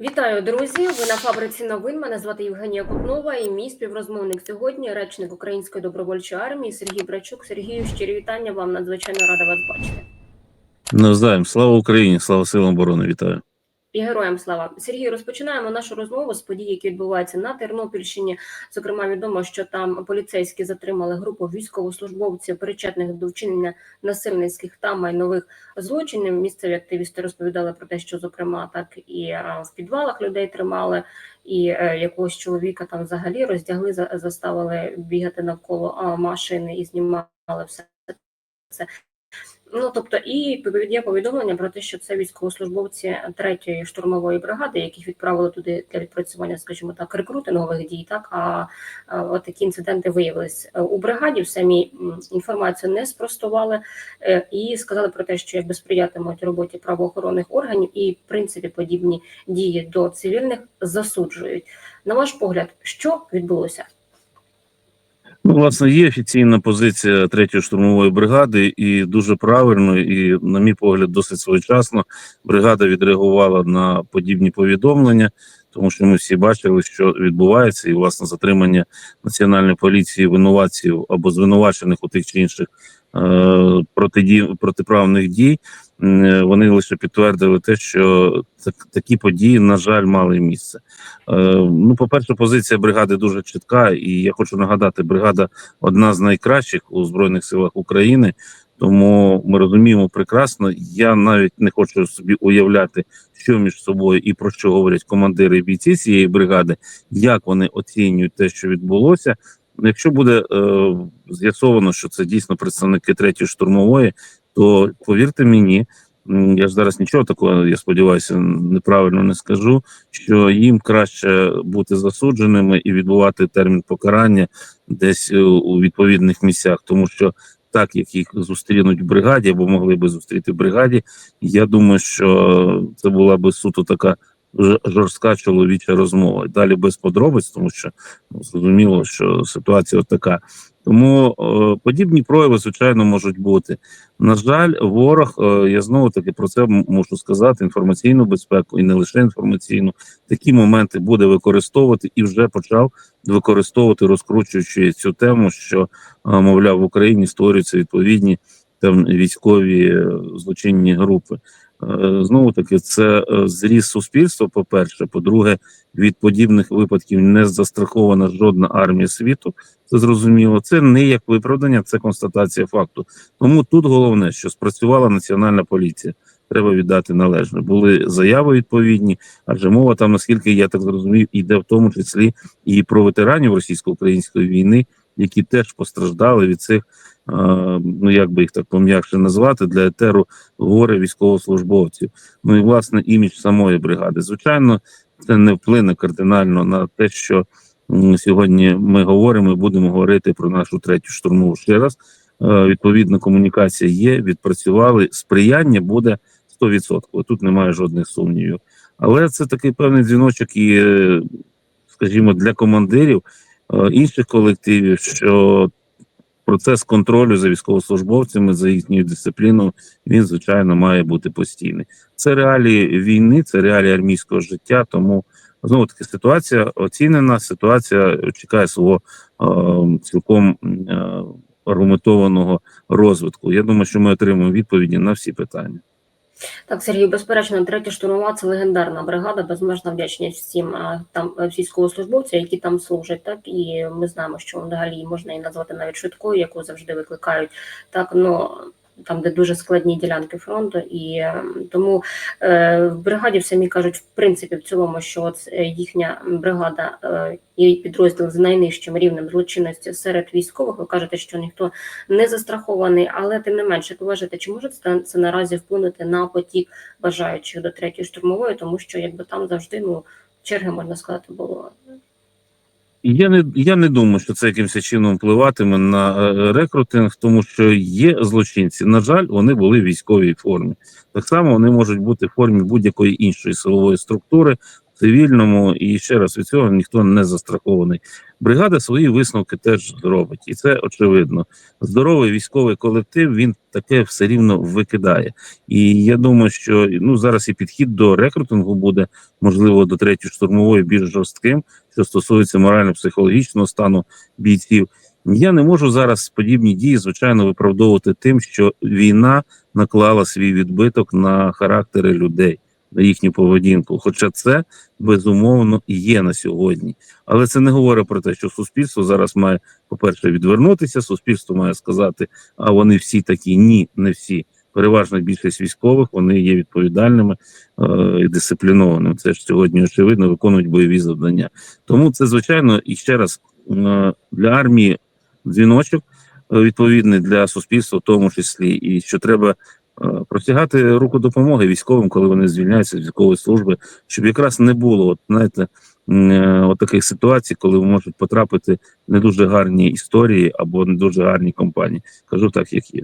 Вітаю, друзі! Ви на фабриці новин. Мене звати Євгенія Кутнова і мій співрозмовник сьогодні, речник Української добровольчої армії Сергій Брачук. Сергію, щирі вітання вам надзвичайно рада вас бачити. Навзаєм, слава Україні, слава силам оборони, вітаю. І героям слава Сергій. Розпочинаємо нашу розмову з подій, які відбуваються на Тернопільщині. Зокрема, відомо, що там поліцейські затримали групу військовослужбовців, причетних до вчинення насильницьких та майнових злочинів. Місцеві активісти розповідали про те, що зокрема так і е, в підвалах людей тримали, і е, якогось чоловіка там взагалі роздягли, за- заставили бігати навколо машини і знімали все це. Ну тобто, і є повідомлення про те, що це військовослужбовці третьої штурмової бригади, яких відправили туди для відпрацювання, скажімо так, рекрутингових дій. Так а, а такі інциденти виявились Е, у бригаді. В самій інформацію не спростували е, і сказали про те, що якби сприятимуть роботі правоохоронних органів, і в принципі подібні дії до цивільних засуджують. На ваш погляд, що відбулося? Ну, власне, є офіційна позиція третьої штурмової бригади, і дуже правильно, і, на мій погляд, досить своєчасно бригада відреагувала на подібні повідомлення, тому що ми всі бачили, що відбувається, і власне затримання національної поліції винуватців або звинувачених у тих чи інших е, протиді, протиправних дій. Вони лише підтвердили те, що так, такі події, на жаль, мали місце. Е, ну, по-перше, позиція бригади дуже чітка, і я хочу нагадати, бригада одна з найкращих у Збройних силах України. Тому ми розуміємо прекрасно. Я навіть не хочу собі уявляти, що між собою і про що говорять командири і бійці цієї бригади, як вони оцінюють те, що відбулося. Якщо буде е, з'ясовано, що це дійсно представники третьої штурмової, то повірте мені, я ж зараз нічого такого, я сподіваюся, неправильно не скажу. Що їм краще бути засудженими і відбувати термін покарання десь е, у відповідних місцях, тому що так як їх зустрінуть в бригаді або могли би зустріти в бригаді, я думаю, що це була би суто така жорстка чоловіча розмова. Далі без подробиць, тому що ну, зрозуміло, що ситуація така. Тому е, подібні прояви, звичайно, можуть бути. На жаль, ворог, е, я знову таки про це м- мушу сказати: інформаційну безпеку і не лише інформаційну, такі моменти буде використовувати і вже почав використовувати, розкручуючи цю тему, що е, мовляв в Україні створюються відповідні там військові е, злочинні групи. Е, Знову таки, це е, зріс суспільства. По перше, по-друге, від подібних випадків не застрахована жодна армія світу. Це зрозуміло. Це не як виправдання, це констатація факту. Тому тут головне, що спрацювала національна поліція. Треба віддати належне. Були заяви відповідні, адже мова там, наскільки я так зрозумів, йде в тому числі і про ветеранів російсько-української війни, які теж постраждали від цих, е, ну як би їх так пом'якше назвати, для етеру горе військовослужбовців. Ну і власне імідж самої бригади. Звичайно, це не вплине кардинально на те, що сьогодні ми говоримо і будемо говорити про нашу третю штурмову ще раз. Е, Відповідна комунікація є, відпрацювали. Сприяння буде 100%. Тут немає жодних сумнівів. Але це такий певний дзвіночок і, е, скажімо, для командирів інших колективів, що процес контролю за військовослужбовцями, за їхньою дисципліною, він звичайно має бути постійний. Це реалії війни, це реалії армійського життя. Тому знову таки ситуація оцінена. Ситуація чекає свого е, цілком е, аргументованого розвитку. Я думаю, що ми отримаємо відповіді на всі питання. Так, Сергій, безперечно, третя штурмова це легендарна бригада. Безмежна вдячність всім там е, військовослужбовцям, які там служать. Так і ми знаємо, що взагалі можна і назвати навіть швидкою, яку завжди викликають. Так, ну там, де дуже складні ділянки фронту, і е, тому е, в бригаді самі кажуть, в принципі, в цілому, що от е, їхня бригада е, і підрозділ з найнижчим рівнем злочинності серед військових. Ви кажете, що ніхто не застрахований, але тим не менше, як вважаєте, чи може це наразі вплинути на потік бажаючих до третьої штурмової, тому що якби там завжди ну черги можна сказати було. Я не я не думаю, що це якимось чином впливатиме на е, рекрутинг, тому що є злочинці. На жаль, вони були в військовій формі. Так само вони можуть бути в формі будь-якої іншої силової структури, цивільному. І ще раз від цього ніхто не застрахований. Бригада свої висновки теж зробить, і це очевидно. Здоровий військовий колектив він таке все рівно викидає. І я думаю, що ну зараз і підхід до рекрутингу буде можливо до третьої штурмової більш жорстким, що стосується морально-психологічного стану бійців. Я не можу зараз подібні дії, звичайно, виправдовувати тим, що війна наклала свій відбиток на характери людей, їхню поведінку. Хоча це безумовно є на сьогодні. Але це не говорить про те, що суспільство зараз має, по-перше, відвернутися. Суспільство має сказати, а вони всі такі. Ні, не всі. Переважна більшість військових вони є відповідальними е, і дисциплінованими. Це ж сьогодні очевидно виконують бойові завдання. Тому це звичайно і ще раз е, для армії дзвіночок е, відповідний для суспільства, в тому числі, і що треба простягати руку допомоги військовим, коли вони звільняються з військової служби, щоб якраз не було, от знаєте, е, от таких ситуацій, коли можуть потрапити не дуже гарні історії або не дуже гарні компанії. Кажу так, як є.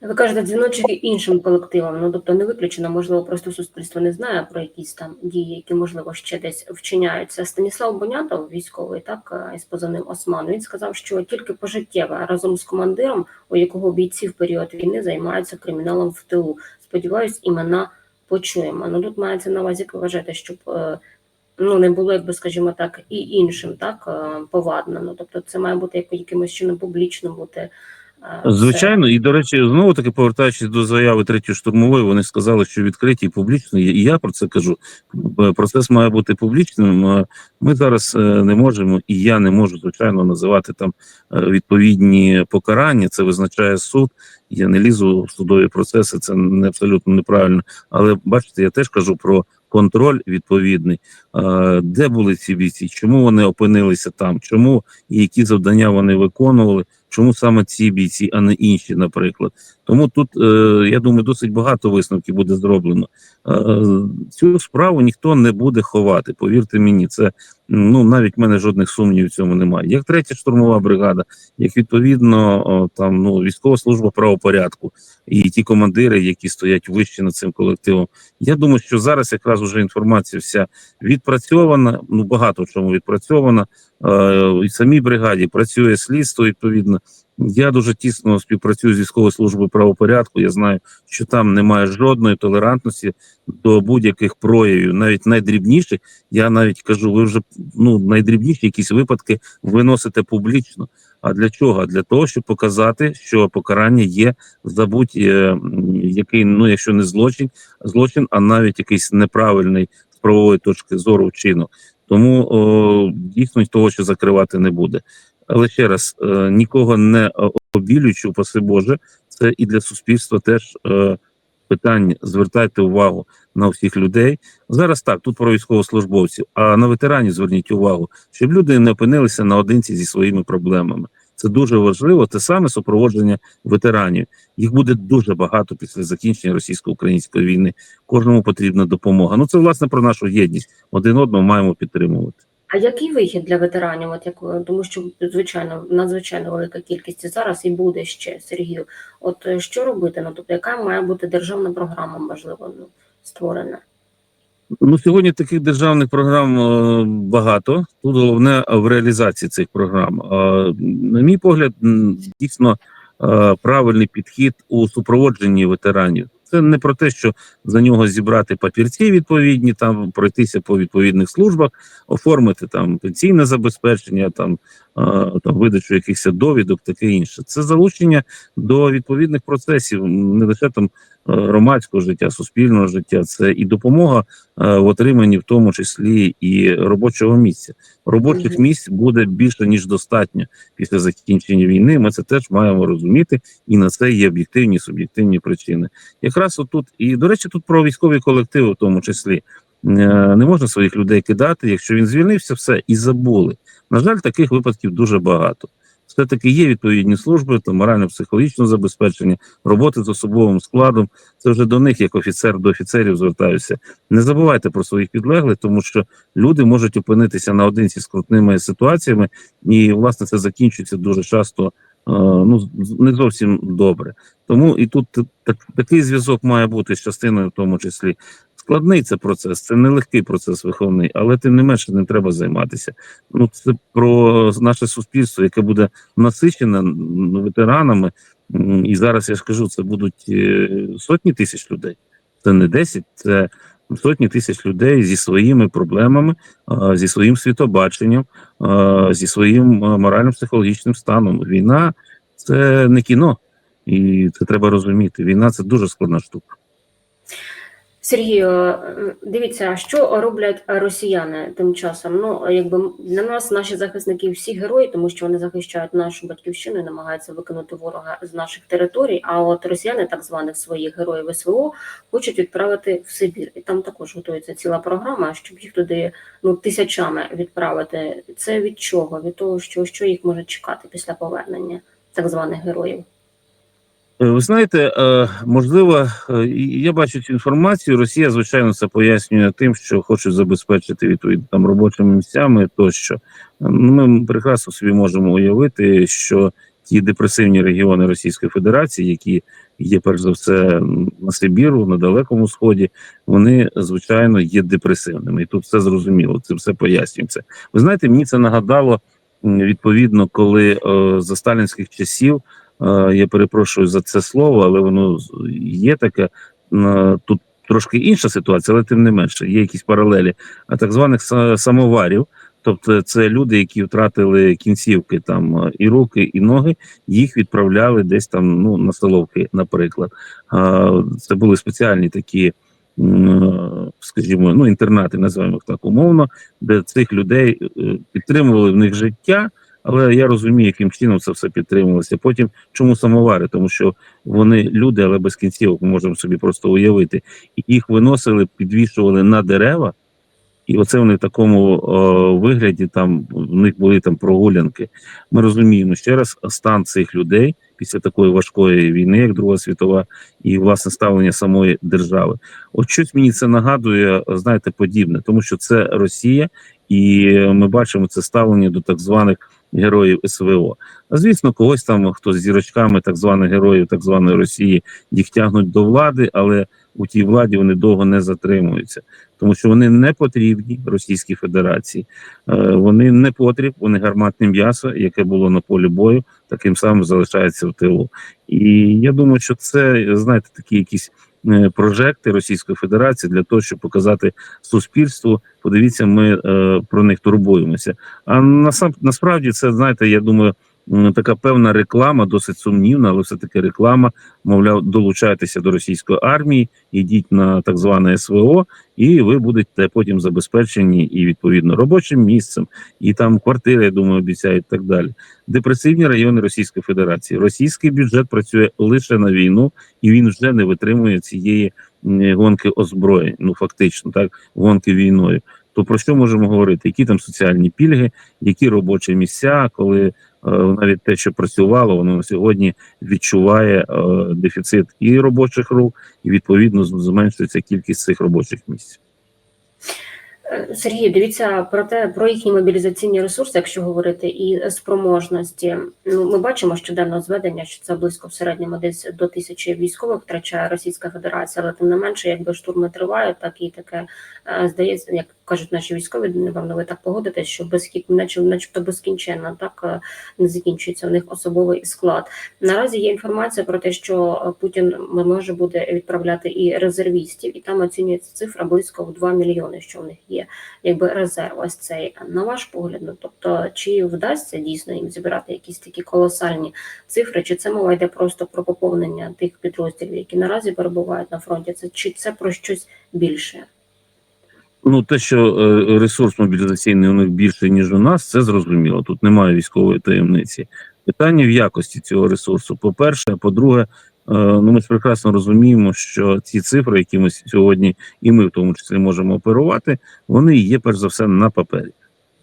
Ви кажете, дзвіночок і іншим колективам. Ну тобто не виключено, можливо, просто суспільство не знає про якісь там дії, які можливо ще десь вчиняються. Станіслав Бонятов, військовий, так із позивним Осман. Він сказав, що тільки пожиттєве разом з командиром, у якого бійці в період війни займаються криміналом в тилу. Сподіваюсь, імена почуємо. Ну тут мається на увазі, ви щоб е, ну не було, якби скажімо так, і іншим так е, повадно. Ну тобто, це має бути як- якимось чином публічно бути. Звичайно, і до речі, знову таки повертаючись до заяви третьої штурмової, вони сказали, що відкриті і публічно. І я про це кажу. Процес має бути публічним. Ми зараз е, не можемо, і я не можу звичайно називати там е, відповідні покарання. Це визначає суд. Я не лізу в судові процеси, це не абсолютно неправильно. Але бачите, я теж кажу про контроль відповідний. Де були ці бійці? Чому вони опинилися там? Чому і які завдання вони виконували? Чому саме ці бійці, а не інші, наприклад? Тому тут е, я думаю, досить багато висновків буде зроблено. Е, цю справу ніхто не буде ховати. Повірте мені, це ну навіть в мене жодних сумнівів в цьому немає. Як третя штурмова бригада, як відповідно там ну військова служба правопорядку і ті командири, які стоять вище над цим колективом. Я думаю, що зараз якраз уже інформація вся відпрацьована. Ну багато в чому відпрацьована. Е, і самій бригаді працює слідство. Відповідно, я дуже тісно співпрацюю з військовою службою правопорядку. Я знаю, що там немає жодної толерантності до будь-яких проявів, навіть найдрібніших. Я навіть кажу, ви вже ну найдрібніші якісь випадки виносите публічно. А для чого? Для того, щоб показати, що покарання є за будь-який, ну якщо не злочин, злочин, а навіть якийсь неправильний з правової точки зору вчинок. Тому о, дійсно того, що закривати не буде. Але ще раз е, нікого не обілюючи, паси Боже, це і для суспільства теж е, питання. Звертайте увагу на всіх людей. Зараз так, тут про військовослужбовців, а на ветеранів зверніть увагу, щоб люди не опинилися наодинці зі своїми проблемами. Це дуже важливо. Те саме супроводження ветеранів. Їх буде дуже багато після закінчення російсько-української війни. Кожному потрібна допомога. Ну це власне про нашу єдність. Один одного маємо підтримувати. А який вихід для ветеранів? От як тому, що звичайно надзвичайно велика кількість і зараз і буде ще Сергію. От е, що робити? Ну тобто, яка має бути державна програма, можливо, ну створена? Ну, сьогодні таких державних програм е, багато. Тут головне в реалізації цих програм. Е, на мій погляд, дійсно е, правильний підхід у супроводженні ветеранів. Це не про те, що за нього зібрати папірці відповідні, там пройтися по відповідних службах, оформити там пенсійне забезпечення, там, там видачу якихось довідок, таке інше. Це залучення до відповідних процесів, не лише там громадського життя, суспільного життя, це і допомога е, в отриманні, в тому числі і робочого місця. Робочих Мгм. місць буде більше ніж достатньо після закінчення війни. Ми це теж маємо розуміти, і на це є об'єктивні і суб'єктивні причини. Якраз отут, і до речі, тут про військові колективи, в тому числі. Е, Не можна своїх людей кидати, якщо він звільнився, все і забули. На жаль, таких випадків дуже багато. Все-таки є відповідні служби, то морально-психологічне забезпечення, роботи з особовим складом. Це вже до них, як офіцер до офіцерів, звертаюся. Не забувайте про своїх підлеглих, тому що люди можуть опинитися наодинці з крутними ситуаціями, і власне це закінчується дуже часто е, ну не зовсім добре. Тому і тут так, такий зв'язок має бути з частиною, в тому числі Складний це процес, це нелегкий процес виховний, але тим не менше ним треба займатися. Ну це про наше суспільство, яке буде насичене ветеранами. І зараз я ж кажу, це будуть е, сотні тисяч людей. Це не 10, це сотні тисяч людей зі своїми проблемами, зі своїм світобаченням, зі своїм а, морально-психологічним станом. Війна це не кіно, і це треба розуміти. Війна це дуже складна штука. Сергію, е, дивіться, що роблять росіяни тим часом. Ну, якби для нас наші захисники всі герої, тому що вони захищають нашу батьківщину і намагаються викинути ворога з наших територій. А от росіяни, так званих своїх героїв СВО, хочуть відправити в Сибір, і там також готується ціла програма, щоб їх туди ну тисячами відправити. Це від чого? Від того, що, що їх може чекати після повернення так званих героїв. Е, Ви знаєте, е, можливо, е, я бачу цю інформацію. Росія, звичайно, це пояснює тим, що хочуть забезпечити відповідно там робочими місцями тощо. Ну, Ми прекрасно собі можемо уявити, що ті депресивні регіони Російської Федерації, які є перш за все на Сибіру, на Далекому Сході, вони звичайно є депресивними. І тут все зрозуміло. Це все пояснюється. Ви знаєте, мені це нагадало відповідно, коли за сталінських часів. Я перепрошую за це слово, але воно є таке. Тут трошки інша ситуація, але тим не менше, є якісь паралелі. Так званих самоварів, тобто це люди, які втратили кінцівки там і руки, і ноги, їх відправляли десь там ну, на столовки, наприклад. Це були спеціальні такі. Скажімо, ну інтернати, називаємо їх так умовно, де цих людей е, підтримували в них життя, але я розумію, яким чином це все підтримувалося. Потім чому самовари? Тому що вони люди, але без кінцівок ми можемо собі просто уявити. І їх виносили, підвішували на дерева, і оце вони в такому о, вигляді. Там в них були там прогулянки. Ми розуміємо ще раз стан цих людей після такої важкої війни, як Друга світова, і власне ставлення самої держави. От щось мені це нагадує, знаєте, подібне, тому що це Росія, і ми бачимо це ставлення до так званих героїв СВО. А звісно, когось там, хто з зірочками так званих героїв так званої Росії, їх тягнуть до влади, але у тій владі вони довго не затримуються, тому що вони не потрібні Російській Федерації. Е, Вони не потріб, вони гарматне м'ясо, яке було на полі бою, таким самим залишається в тилу. І я думаю, що це знаєте такі якісь. Е, Прожекти Російської Федерації для того, щоб показати суспільству. Подивіться, ми е, про них турбуємося. А насам насправді це знаєте, я думаю, така певна реклама, досить сумнівна, але все таки реклама. Мовляв, долучайтеся до російської армії, йдіть на так зване СВО, і ви будете потім забезпечені і відповідно робочим місцем, і там квартири, я думаю, обіцяють так далі. Депресивні райони Російської Федерації. Російський бюджет працює лише на війну, і він вже не витримує цієї гонки озброєнь. Ну фактично, так гонки війною. То про що можемо говорити? Які там соціальні пільги, які робочі місця, коли навіть те, що працювало, воно сьогодні відчуває е, дефіцит і робочих рук, і відповідно зменшується кількість цих робочих місць. Сергій, дивіться про те, про їхні мобілізаційні ресурси, якщо говорити, і спроможності. Ну, ми бачимо щоденно зведення, що це близько в середньому десь до тисячі військових втрачає Російська Федерація, але тим не менше, якби штурми тривають, так і таке е, здається, як кажуть наші військові, напевно, ви так погодитесь, що безкін, наче, начебто безкінченно так е, не закінчується в них особовий склад. Наразі є інформація про те, що е, Путін може буде відправляти і резервістів, і там оцінюється цифра близько в 2 мільйони, що в них є якби резерв ось цей. На ваш погляд, ну тобто, чи вдасться дійсно їм зібрати якісь такі колосальні цифри, чи це мова йде просто про поповнення тих підрозділів, які наразі перебувають на фронті? Це чи це про щось більше? Ну, те, що е, ресурс мобілізаційний у них більше, ніж у нас, це зрозуміло. Тут немає військової таємниці. Питання в якості цього ресурсу. По-перше, по-друге, е, ну ми ж прекрасно розуміємо, що ці цифри, які ми сьогодні, і ми в тому числі можемо оперувати, вони є перш за все на папері.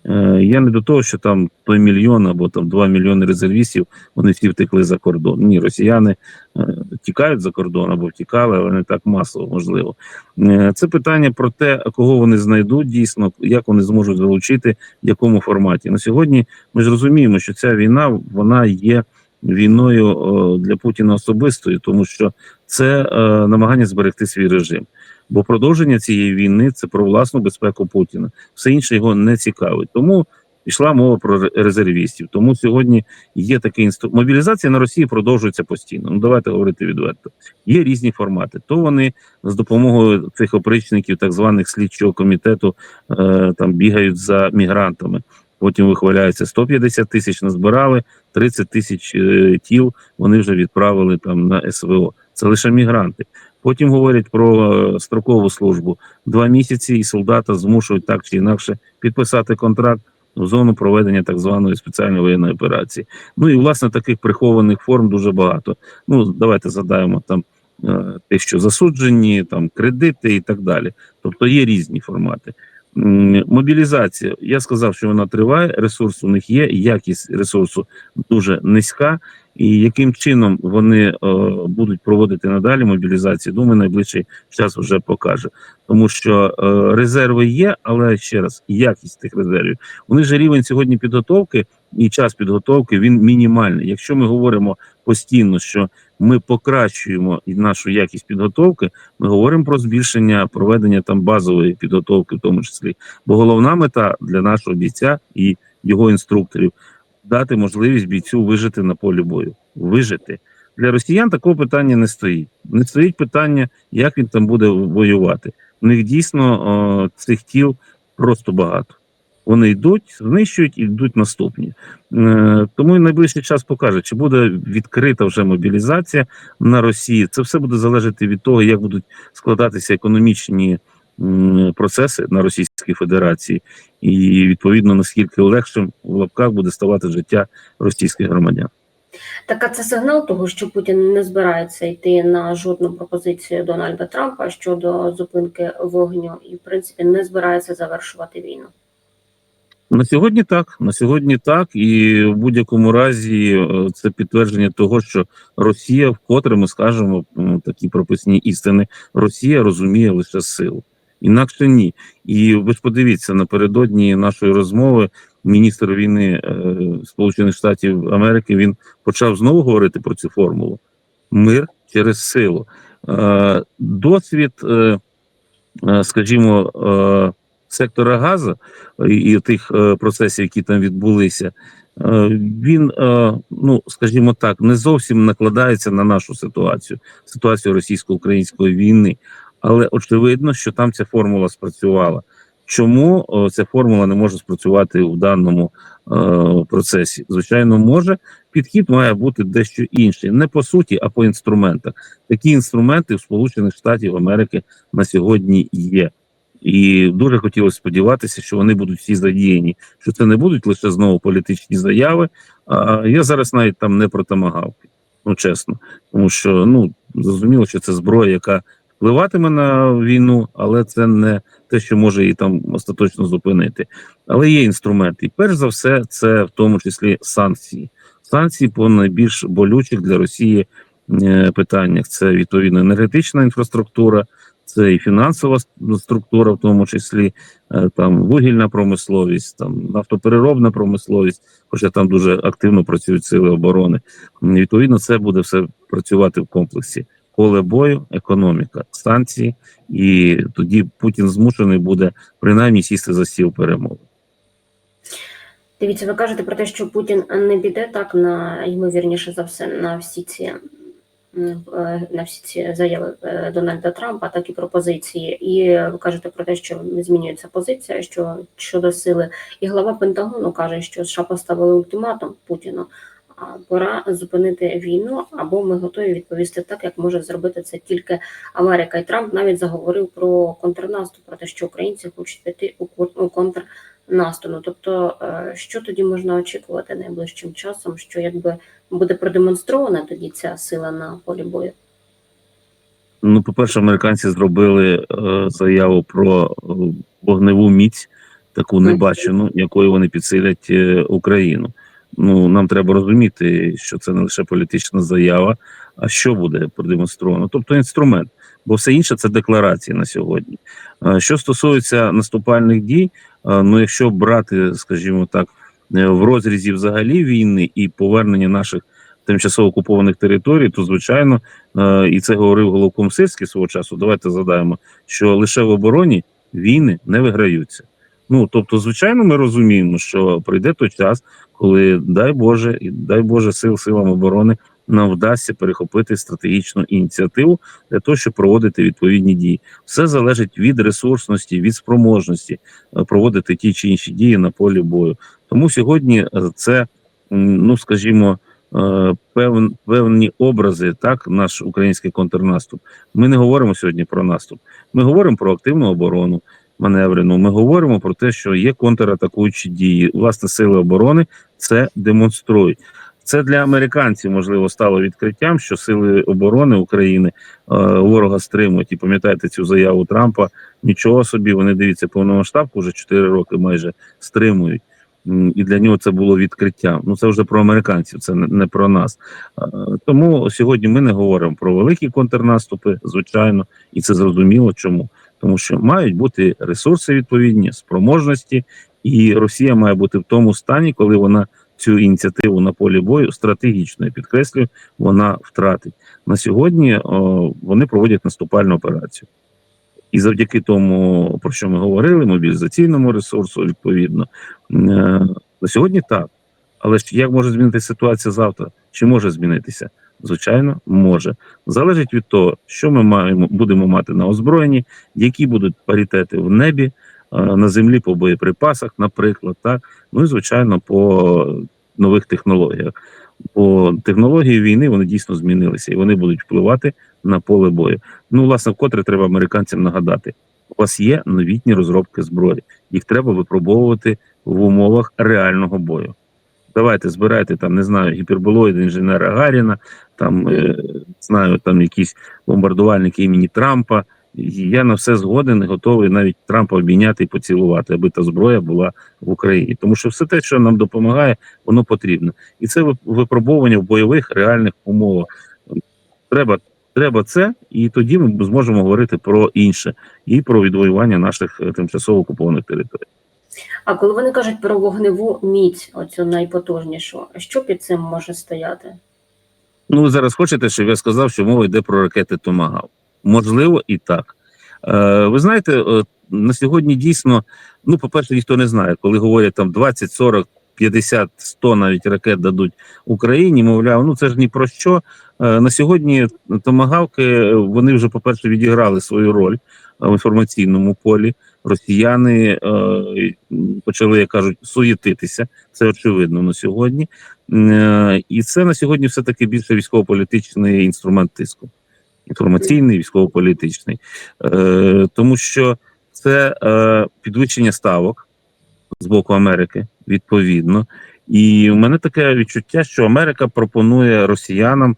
Е, Я не до того, що там той мільйон або там два мільйони резервістів, вони всі втекли за кордон. Ні, росіяни е, тікають за кордон або втікали, але не так масово можливо. Е, Це питання про те, кого вони знайдуть дійсно, як вони зможуть залучити, в якому форматі. На сьогодні ми ж розуміємо, що ця війна вона є війною для Путіна особистою, тому що це е, намагання зберегти свій режим. Бо продовження цієї війни це про власну безпеку Путіна. Все інше його не цікавить. Тому пішла мова про резервістів. Тому сьогодні є такий інструмент. Мобілізація на Росії продовжується постійно. Ну давайте говорити відверто. Є різні формати. То вони з допомогою цих опричників, так званих слідчого комітету, е, там бігають за мігрантами. Потім вихваляються 150 тисяч назбирали, 30 тисяч е, тіл вони вже відправили там на СВО. Це лише мігранти. Потім говорять про е, строкову службу. Два місяці і солдата змушують так чи інакше підписати контракт в зону проведення так званої спеціальної воєнної операції. Ну і власне таких прихованих форм дуже багато. Ну давайте задаємо там е, те, що засуджені, там кредити і так далі. Тобто є різні формати. Мобілізація. Я сказав, що вона триває. Ресурс у них є, якість ресурсу дуже низька. І яким чином вони е, будуть проводити надалі мобілізацію, думаю, найближчий час вже покаже, тому що е, резерви є, але ще раз якість тих резервів. Них же рівень сьогодні підготовки і час підготовки він мінімальний. Якщо ми говоримо постійно, що ми покращуємо нашу якість підготовки, ми говоримо про збільшення проведення там базової підготовки, в тому числі. Бо головна мета для нашого бійця і його інструкторів дати можливість бійцю вижити на полі бою. Вижити для росіян такого питання не стоїть. Не стоїть питання, як він там буде воювати. У них дійсно о, цих тіл просто багато. Вони йдуть, знищують і йдуть наступні. Е, тому і найближчий час покаже, чи буде відкрита вже мобілізація на Росії. Це все буде залежати від того, як будуть складатися економічні процеси на Російській Федерації, і відповідно наскільки легшим в лапках буде ставати життя російських громадян. Так, а це сигнал того, що Путін не збирається йти на жодну пропозицію Дональда Трампа щодо зупинки вогню, і в принципі не збирається завершувати війну. На сьогодні так. На сьогодні так, і в будь-якому разі е, це підтвердження того, що Росія, вкотре ми скажемо такі прописні істини, Росія розуміє лише силу. Інакше ні. І ви ж подивіться напередодні нашої розмови. Міністр війни е, Сполучених Штатів Америки він почав знову говорити про цю формулу: мир через силу. Е, досвід, е, скажімо, сектора Газа і, тих процесів, які там відбулися, він, ну скажімо так, не зовсім накладається на нашу ситуацію, ситуацію російсько-української війни. Але очевидно, що там ця формула спрацювала. Чому ця формула не може спрацювати в даному е, процесі? Звичайно, може. Підхід має бути дещо інший, не по суті, а по інструментах. Такі інструменти в Сполучених Штатів Америки на сьогодні є. І дуже хотілося сподіватися, що вони будуть всі задіяні, що це не будуть лише знову політичні заяви. А я зараз навіть там не про тамагавки, ну чесно, тому що ну зрозуміло, що це зброя, яка впливатиме на війну, але це не те, що може її там остаточно зупинити. Але є інструменти. І перш за все, це в тому числі санкції. Санкції по найбільш болючих для Росії е, питаннях. Це відповідно енергетична інфраструктура, це і фінансова структура, в тому числі е, там вугільна промисловість, там нафтопереробна промисловість, хоча там дуже активно працюють сили оборони. Відповідно, це буде все працювати в комплексі. Поле бою, економіка, санкції, і тоді Путін змушений буде принаймні сісти за стіл перемови. Дивіться, ви кажете про те, що Путін не піде так на ймовірніше за все на всі ці е, на всі ці заяви е, Дональда Трампа, так і пропозиції. І ви кажете про те, що змінюється позиція що щодо сили. І глава Пентагону каже, що США поставили ультиматум Путіну. Пора зупинити війну, або ми готові відповісти так, як може зробити це тільки Америка. І Трамп навіть заговорив про контрнаступ, про те, що українці хочуть піти у кон- контрнаступ. Ну, Тобто, е, що тоді можна очікувати найближчим часом, що якби буде продемонстрована тоді ця сила на полі бою? Ну, по-перше, американці зробили е, заяву про е, вогневу міць, таку небачену, якою вони підсилять Україну. Ну, нам треба розуміти, що це не лише політична заява, а що буде продемонстровано, тобто інструмент, бо все інше це декларації на сьогодні. Е, Що стосується наступальних дій, е, ну якщо брати, скажімо так, е, в розрізі взагалі війни і повернення наших тимчасово окупованих територій, то звичайно, і це говорив головком Сирський свого часу. Давайте задаємо, що лише в обороні війни не виграються. Ну тобто, звичайно, ми розуміємо, що прийде той час, коли дай Боже, і дай Боже сил силам оборони нам вдасться перехопити стратегічну ініціативу для того, щоб проводити відповідні дії. Все залежить від ресурсності, від спроможності е, проводити ті чи інші дії на полі бою. Тому сьогодні е, це, ну скажімо, е, певн, певні образи, так, наш український контрнаступ. Ми не говоримо сьогодні про наступ. Ми говоримо про активну оборону маневрену. Ми говоримо про те, що є контратакуючі дії. Власне, сили оборони це демонструють. Це для американців можливо стало відкриттям, що сили оборони України е, ворога стримують. І пам'ятаєте цю заяву Трампа? Нічого собі, вони дивіться повномасштабку вже 4 роки майже стримують. І для нього це було відкриттям. Ну це вже про американців, це не, не про нас. Е, Тому сьогодні ми не говоримо про великі контрнаступи, звичайно, і це зрозуміло чому. Тому що мають бути ресурси відповідні, спроможності, і Росія має бути в тому стані, коли вона цю ініціативу на полі бою стратегічно я підкреслюю, вона втратить на сьогодні. О, вони проводять наступальну операцію, і завдяки тому, про що ми говорили, мобілізаційному ресурсу, відповідно, е, на сьогодні так. Але ж як може змінитися ситуація завтра? Чи може змінитися? Звичайно, може. Залежить від того, що ми маємо будемо мати на озброєнні, які будуть паритети в небі, е, на землі по боєприпасах, наприклад, так ну і звичайно по нових технологіях. Бо технології війни вони дійсно змінилися і вони будуть впливати на поле бою. Ну, власне, вкотре треба американцям нагадати: у вас є новітні розробки зброї, їх треба випробовувати в умовах реального бою. Давайте збирайте там, не знаю, гіперболоїди інженера Гаріна, там е, знаю, там якісь бомбардувальники імені Трампа. Я на все згоден готовий навіть Трампа обійняти і поцілувати, аби та зброя була в Україні. Тому що все те, що нам допомагає, воно потрібно. І це вип- випробовування в бойових реальних умовах. Треба, треба це, і тоді ми зможемо говорити про інше і про відвоювання наших е, тимчасово окупованих територій. А коли вони кажуть про вогневу міць, оцю найпотужнішу, що під цим може стояти? Ну, ви зараз хочете, щоб я сказав, що мова йде про ракети Томагав. Можливо, і так. Е, ви знаєте, е, на сьогодні дійсно, ну, по-перше, ніхто не знає, коли говорять там 20, 40, 50, 100 навіть ракет дадуть Україні, мовляв, ну це ж ні про що. Е, на сьогодні томагавки е, вони вже, по-перше, відіграли свою роль в інформаційному полі. Росіяни е, почали, як кажуть, суєтитися. Це очевидно на сьогодні. Е, і це на сьогодні все таки більше військово-політичний інструмент тиску, інформаційний, військово-політичний, е, тому що це е, підвищення ставок з боку Америки відповідно. І в мене таке відчуття, що Америка пропонує росіянам.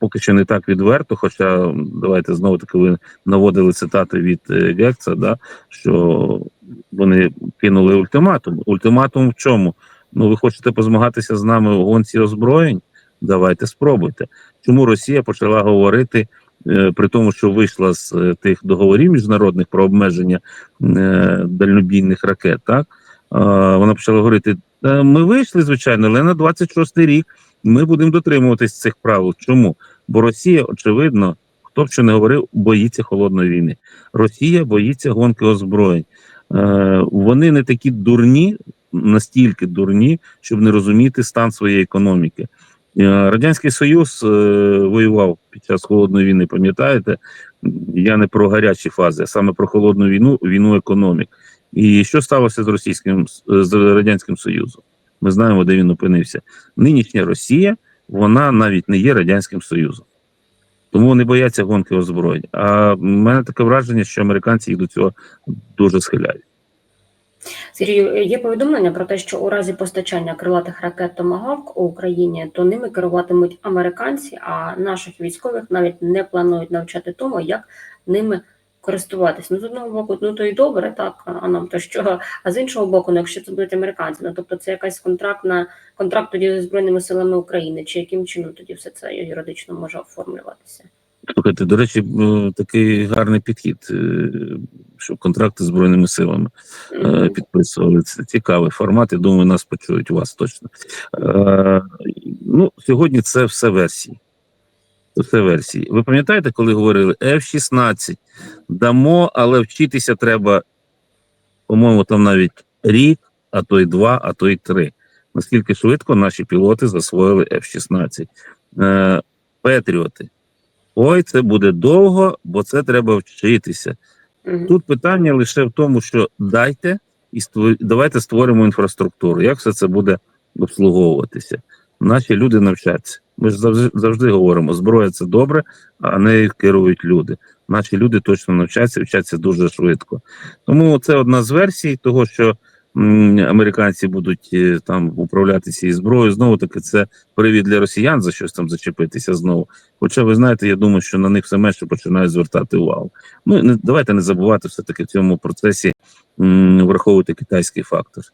Поки що не так відверто, хоча давайте знову таки ви наводили цитати від е, Гекца, да, що вони кинули ультиматум. Ультиматум в чому? Ну, ви хочете позмагатися з нами у гонці озброєнь? Давайте спробуйте. Чому Росія почала говорити, е, при тому, що вийшла з е, тих договорів міжнародних про обмеження дальнобійних ракет, так? Вона почала говорити: «Е, ми вийшли, звичайно, але на 26-й рік ми будемо дотримуватись цих правил. Чому? Бо Росія, очевидно, хто б що не говорив, боїться холодної війни. Росія боїться гонки озброєнь. Е, вони не такі дурні, настільки дурні, щоб не розуміти стан своєї економіки. Е, Радянський Союз е, воював під час холодної війни, пам'ятаєте? Я не про гарячі фази, а саме про холодну війну, війну економік. І що сталося з російським з радянським Союзом? Ми знаємо, де він опинився. Нинішня Росія, вона навіть не є радянським Союзом. Тому вони бояться гонки озброєнь. А в мене таке враження, що американці їх до цього дуже схиляють. Сергію, є повідомлення про те, що у разі постачання крилатих ракет Томагавк у Україні, то ними керуватимуть американці, а наших військових навіть не планують навчати тому, як ними користуватись. Ну, з одного боку, ну то й добре, так, а нам то що? А з іншого боку, ну, якщо це будуть американці, ну тобто це якась контрактна контракт тоді зі Збройними силами України, чи яким чином тоді все це юридично може оформлюватися? Слухайте, до речі, е, такий гарний підхід, е, що контракти з збройними силами е, Мгм. підписували. Це цікавий формат. Я думаю, нас почують вас точно. Е, ну, сьогодні це все версії. Це все версії. Ви пам'ятаєте, коли говорили F-16 дамо, але вчитися треба, по-моєму, там навіть рік, а то й два, а то й три. Наскільки швидко наші пілоти засвоїли F-16. Е, Петріоти. Ой, це буде довго, бо це треба вчитися. Мгм. Тут питання лише в тому, що дайте і створ- давайте створимо інфраструктуру. Як все це буде обслуговуватися? Наші люди навчаться. Ми ж завжди, завжди говоримо, зброя це добре, а нею керують люди. Наші люди точно навчаться, вчаться дуже швидко. Тому це одна з версій того, що американці будуть е, там управляти цією зброєю. Знову таки, це привід для росіян за щось там зачепитися знову. Хоча ви знаєте, я думаю, що на них все менше починають звертати увагу. Ну давайте не забувати все таки в цьому процесі м, враховувати китайський фактор.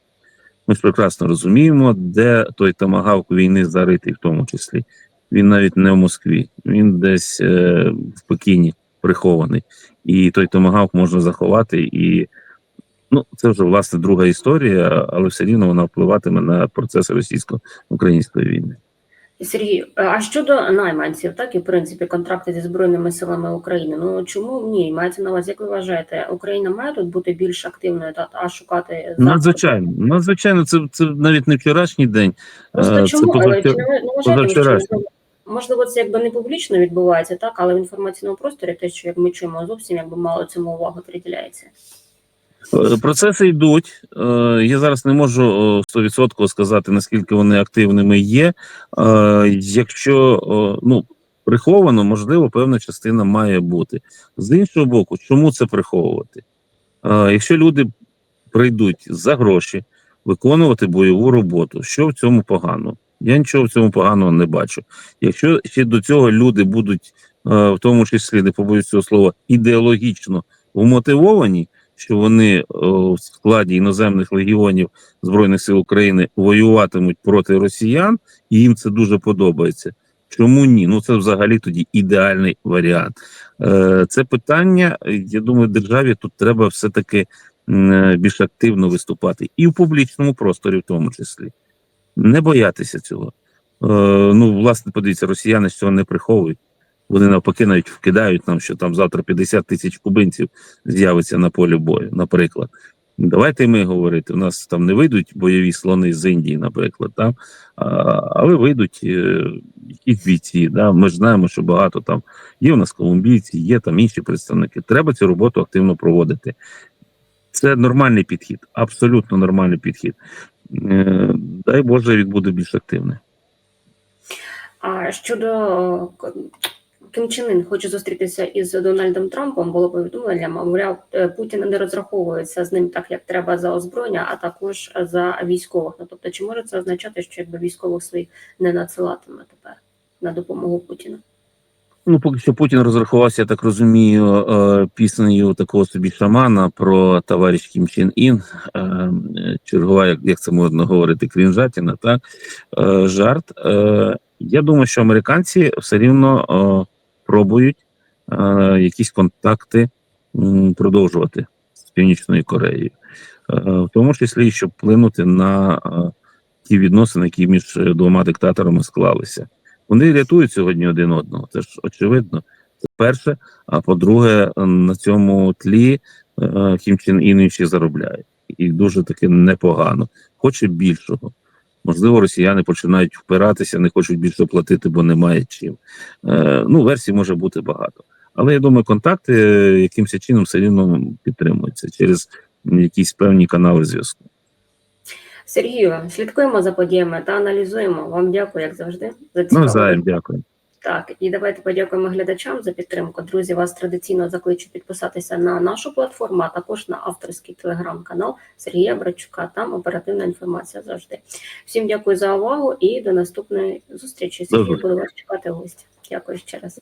Ми ж прекрасно розуміємо, де той тамагавк війни заритий, в тому числі. Він навіть не в Москві, він десь е, в Пекіні прихований. І той томагавк можна заховати. І ну, це вже власне друга історія, але все рівно вона впливатиме на процес російсько-української війни. Сергій, а щодо найманців, так і в принципі контракти зі збройними силами України. Ну чому ні? Мається на увазі, як ви вважаєте, Україна має тут бути більш активною та а шукати? Надзвичайно, надзвичайно, це, це навіть не вчорашній день. Просто е, чому це але позавчор- чи не, не вважаєте, що можливо це якби не публічно відбувається, так, але в інформаційному просторі те, що як ми чуємо, зовсім якби мало цьому увагу приділяється. Е, Процеси йдуть. Е, Я зараз не можу е, 100% сказати, наскільки вони активними є. Е, Якщо е, ну, приховано, можливо, певна частина має бути. З іншого боку, чому це приховувати? Е, Якщо люди прийдуть за гроші виконувати бойову роботу, що в цьому погано? Я нічого в цьому поганого не бачу. Якщо ще до цього люди будуть, е, в тому числі, не побоюсь цього слова, ідеологічно вмотивовані, що вони в складі іноземних легіонів Збройних сил України воюватимуть проти росіян, і їм це дуже подобається. Чому ні? Ну це взагалі тоді ідеальний варіант. Е, це питання, е, я думаю, державі тут треба все-таки е, більш активно виступати, і в публічному просторі, в тому числі. Не боятися цього. Е, ну, власне, подивіться, росіяни ж цього не приховують. Вони навпаки навіть вкидають нам, що там завтра 50 тисяч кубинців з'явиться на полі бою, наприклад. Давайте ми говорити. У нас там не вийдуть бойові слони з Індії, наприклад, там, а, але вийдуть е, якісь бійці. Да? Ми ж знаємо, що багато там є у нас колумбійці, є там інші представники. Треба цю роботу активно проводити. Це нормальний підхід, абсолютно нормальний підхід. Е, дай Боже, він буде більш активний. А щодо к- Ким Чен Ын хоче зустрітися із Дональдом Трампом, було повідомлення, мовляв, е, Путін не розраховується з ним так, як треба за озброєння, а також за військових. Ну тобто, чи може це означати, що якби військових своїх не надсилатиме тепер на допомогу Путіну? Ну, поки що Путін розрахувався, я так розумію, е, піснею такого собі шамана про товариш Кім Чен Ін. Е, чергова, як, це можна говорити, крінжатіна, так? Жарт. Я думаю, що американці все рівно пробують е, якісь контакти продовжувати з Північною Кореєю, е, в тому числі, щоб вплинути на е, ті відносини, які між двома диктаторами склалися. Вони рятують сьогодні один одного. Це ж очевидно. Це перше. А по-друге, на цьому тлі е, Ін інші заробляють. І дуже таки непогано. Хоче більшого. Можливо, росіяни починають впиратися, не хочуть більше платити, бо немає чим. Е, ну, версій може бути багато. Але я думаю, контакти е, якимось чином все рівно підтримуються через якісь певні канали зв'язку. Сергію, слідкуємо за подіями та аналізуємо. Вам дякую, як завжди, за цікаву Навзаєм, дякую. Так, і давайте подякуємо глядачам за підтримку. Друзі, вас традиційно закличу підписатися на нашу платформу, а також на авторський телеграм-канал Сергія Брачука. Там оперативна інформація завжди. Всім дякую за увагу і до наступної зустрічі. Сергій буду вас чекати в гості. Дякую ще раз.